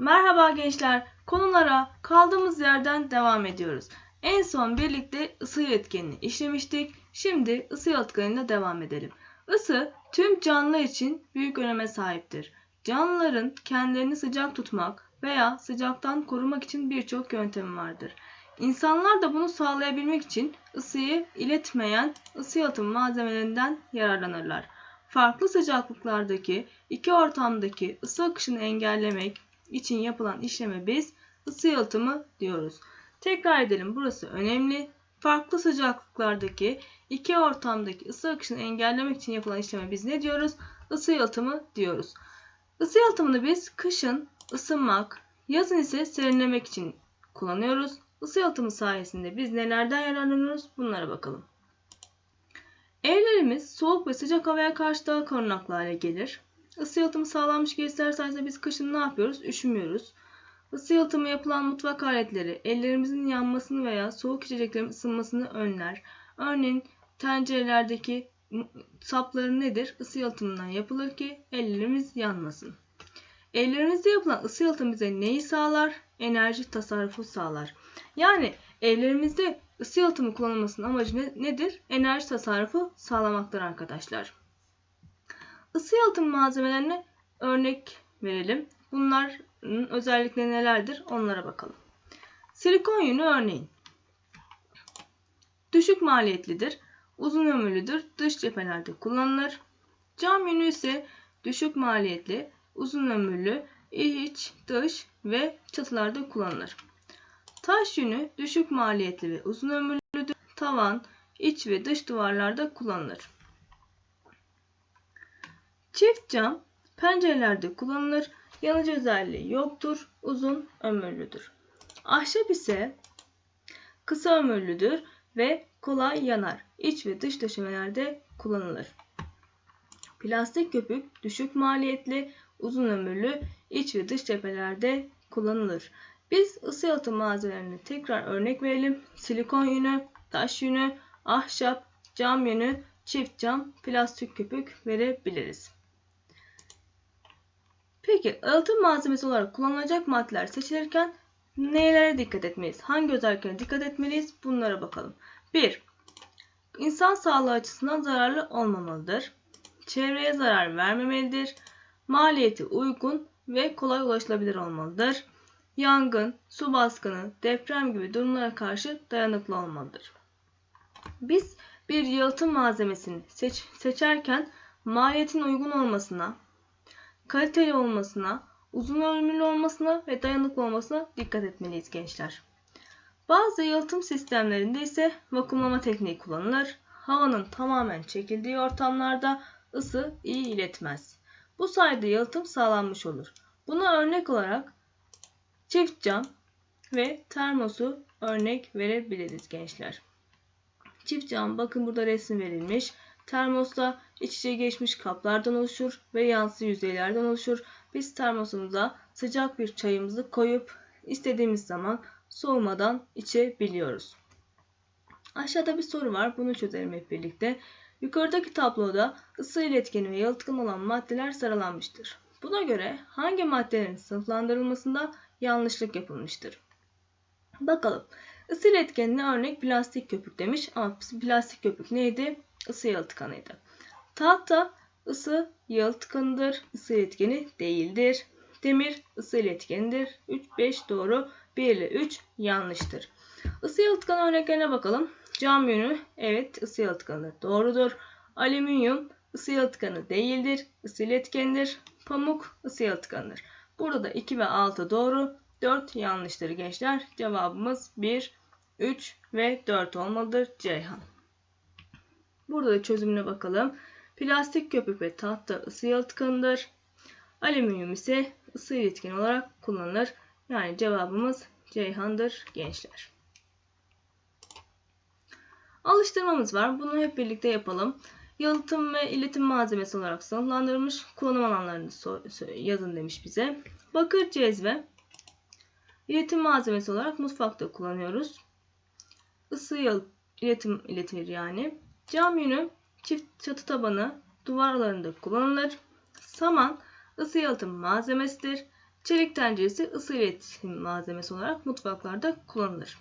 Merhaba gençler. Konulara kaldığımız yerden devam ediyoruz. En son birlikte ısı iletkenini işlemiştik. Şimdi ısı iletkenine devam edelim. Isı tüm canlı için büyük öneme sahiptir. Canlıların kendilerini sıcak tutmak veya sıcaktan korumak için birçok yöntemi vardır. İnsanlar da bunu sağlayabilmek için ısıyı iletmeyen ısı yalıtım malzemelerinden yararlanırlar. Farklı sıcaklıklardaki iki ortamdaki ısı akışını engellemek için yapılan işleme biz ısı yalıtımı diyoruz. Tekrar edelim burası önemli. Farklı sıcaklıklardaki iki ortamdaki ısı akışını engellemek için yapılan işleme biz ne diyoruz? Isı yalıtımı diyoruz. Isı yalıtımını biz kışın ısınmak, yazın ise serinlemek için kullanıyoruz. Isı yalıtımı sayesinde biz nelerden yararlanıyoruz? Bunlara bakalım. Evlerimiz soğuk ve sıcak havaya karşı daha korunaklı hale gelir. Isı yalıtımı sağlanmış giysiler sayesinde biz kışın ne yapıyoruz? Üşümüyoruz. Isı yalıtımı yapılan mutfak aletleri ellerimizin yanmasını veya soğuk içeceklerin ısınmasını önler. Örneğin tencerelerdeki sapları nedir? Isı yalıtımından yapılır ki ellerimiz yanmasın. Ellerimizde yapılan ısı yalıtımı bize neyi sağlar? Enerji tasarrufu sağlar. Yani evlerimizde ısı yalıtımı kullanılmasının amacı ne, nedir? Enerji tasarrufu sağlamaktır arkadaşlar. Isı yalıtım malzemelerine örnek verelim. Bunların özellikleri nelerdir? Onlara bakalım. Silikon yünü örneğin. Düşük maliyetlidir, uzun ömürlüdür, dış cephelerde kullanılır. Cam yünü ise düşük maliyetli, uzun ömürlü, iç, dış ve çatılarda kullanılır. Taş yünü düşük maliyetli ve uzun ömürlüdür. Tavan, iç ve dış duvarlarda kullanılır. Çift cam pencerelerde kullanılır. Yanıcı özelliği yoktur. Uzun ömürlüdür. Ahşap ise kısa ömürlüdür ve kolay yanar. İç ve dış döşemelerde kullanılır. Plastik köpük düşük maliyetli, uzun ömürlü, iç ve dış cephelerde kullanılır. Biz ısı yalıtım malzemelerini tekrar örnek verelim. Silikon yünü, taş yünü, ahşap, cam yünü, çift cam, plastik köpük verebiliriz. Peki yalıtım malzemesi olarak kullanılacak maddeler seçilirken nelere dikkat etmeliyiz? Hangi özelliklere dikkat etmeliyiz? Bunlara bakalım. 1. İnsan sağlığı açısından zararlı olmamalıdır. Çevreye zarar vermemelidir. Maliyeti uygun ve kolay ulaşılabilir olmalıdır. Yangın, su baskını, deprem gibi durumlara karşı dayanıklı olmalıdır. Biz bir yalıtım malzemesini seç seçerken maliyetin uygun olmasına, kaliteli olmasına, uzun ömürlü olmasına ve dayanıklı olmasına dikkat etmeliyiz gençler. Bazı yalıtım sistemlerinde ise vakumlama tekniği kullanılır. Havanın tamamen çekildiği ortamlarda ısı iyi iletmez. Bu sayede yalıtım sağlanmış olur. Buna örnek olarak çift cam ve termosu örnek verebiliriz gençler. Çift cam bakın burada resim verilmiş. Termosta iç içe geçmiş kaplardan oluşur ve yansı yüzeylerden oluşur. Biz termosumuza sıcak bir çayımızı koyup istediğimiz zaman soğumadan içebiliyoruz. Aşağıda bir soru var. Bunu çözelim hep birlikte. Yukarıdaki tabloda ısı iletkeni ve yalıtkan olan maddeler sıralanmıştır. Buna göre hangi maddelerin sınıflandırılmasında yanlışlık yapılmıştır? Bakalım. Isı iletkenine örnek plastik köpük demiş ama plastik köpük neydi? Isı yalıtkanıydı. Tahta ısı yalıtkanıdır, ısı iletkeni değildir. Demir ısı iletkenidir. 3 5 doğru, 1 ile 3 yanlıştır. Isı yalıtkanı örneklerine bakalım. Cam yünü evet ısı yalıtkanı doğrudur. Alüminyum ısı yalıtkanı değildir, ısı iletkenidir. Pamuk ısı yalıtkanıdır. Burada da 2 ve 6 doğru, 4 yanlıştır gençler. Cevabımız 1, 3 ve 4 olmalıdır Ceyhan. Burada da çözümüne bakalım. Plastik köpük ve tahta ısı yalıtkanıdır. Alüminyum ise ısı iletken olarak kullanılır. Yani cevabımız Ceyhan'dır gençler. Alıştırmamız var. Bunu hep birlikte yapalım. Yalıtım ve iletim malzemesi olarak sınıflandırılmış kullanım alanlarını yazın demiş bize. Bakır cezve iletim malzemesi olarak mutfakta kullanıyoruz. Isı iletim iletilir yani. Cam yünü çift çatı tabanı duvarlarında kullanılır. Saman ısı yalıtım malzemesidir. Çelik tenceresi ısı iletim malzemesi olarak mutfaklarda kullanılır.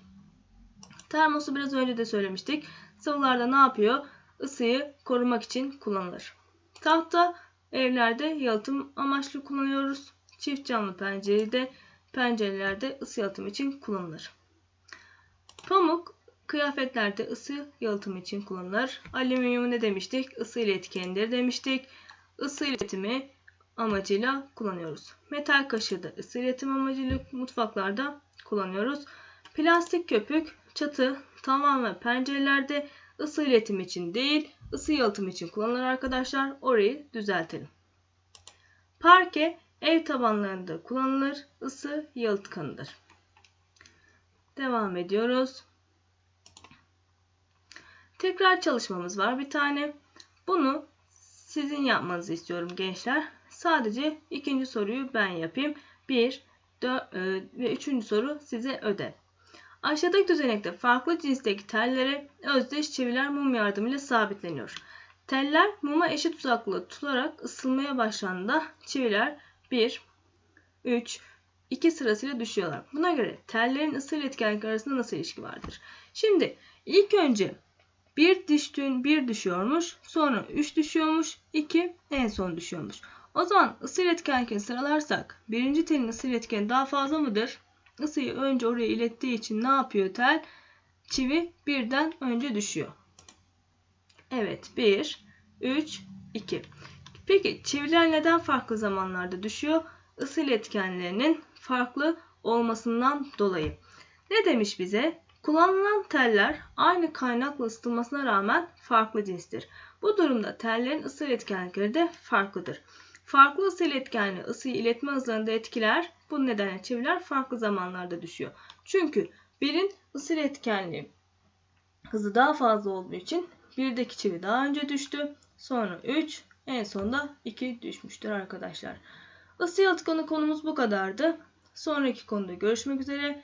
Termosu biraz önce de söylemiştik. Sıvılarda ne yapıyor? Isıyı korumak için kullanılır. Tahta evlerde yalıtım amaçlı kullanıyoruz. Çift camlı pencerede pencerelerde ısı yalıtım için kullanılır. Pamuk kıyafetlerde ısı yalıtım için kullanılır. Alüminyum ne demiştik? Isı iletkendir demiştik. Isı iletimi amacıyla kullanıyoruz. Metal kaşığı da ısı iletim amacıyla mutfaklarda kullanıyoruz. Plastik köpük çatı, tavan ve pencerelerde ısı iletim için değil, ısı yalıtım için kullanılır arkadaşlar. Orayı düzeltelim. Parke ev tabanlarında kullanılır. ısı yalıtkanıdır. Devam ediyoruz. Tekrar çalışmamız var bir tane. Bunu sizin yapmanızı istiyorum gençler. Sadece ikinci soruyu ben yapayım. Bir, dört, e, ve üçüncü soru size ödev. Aşağıdaki düzenekte farklı cinsteki tellere özdeş çiviler mum yardımıyla sabitleniyor. Teller muma eşit uzaklığı tutularak ısılmaya başlandığında çiviler 1, 3, 2 sırasıyla düşüyorlar. Buna göre tellerin ısı iletkenlik arasında nasıl ilişki vardır? Şimdi ilk önce 1 düştüğün 1 düşüyormuş, sonra 3 düşüyormuş, 2 en son düşüyormuş. O zaman ısı iletkenlikini sıralarsak birinci telin ısı iletkeni daha fazla mıdır? Isıyı önce oraya ilettiği için ne yapıyor tel? Çivi birden önce düşüyor. Evet 1, 3, 2. Peki çiviler neden farklı zamanlarda düşüyor? Isı iletkenlerinin farklı olmasından dolayı. Ne demiş bize? Kullanılan teller aynı kaynakla ısıtılmasına rağmen farklı cinstir. Bu durumda tellerin ısı iletkenlikleri de farklıdır. Farklı ısı iletkenliği ısıyı iletme hızlarını da etkiler. Bu nedenle çiviler farklı zamanlarda düşüyor. Çünkü birin ısı iletkenliği hızı daha fazla olduğu için birdeki çivi daha önce düştü. Sonra 3, en sonda 2 düşmüştür arkadaşlar. Isı yalıtkanı konumuz bu kadardı. Sonraki konuda görüşmek üzere.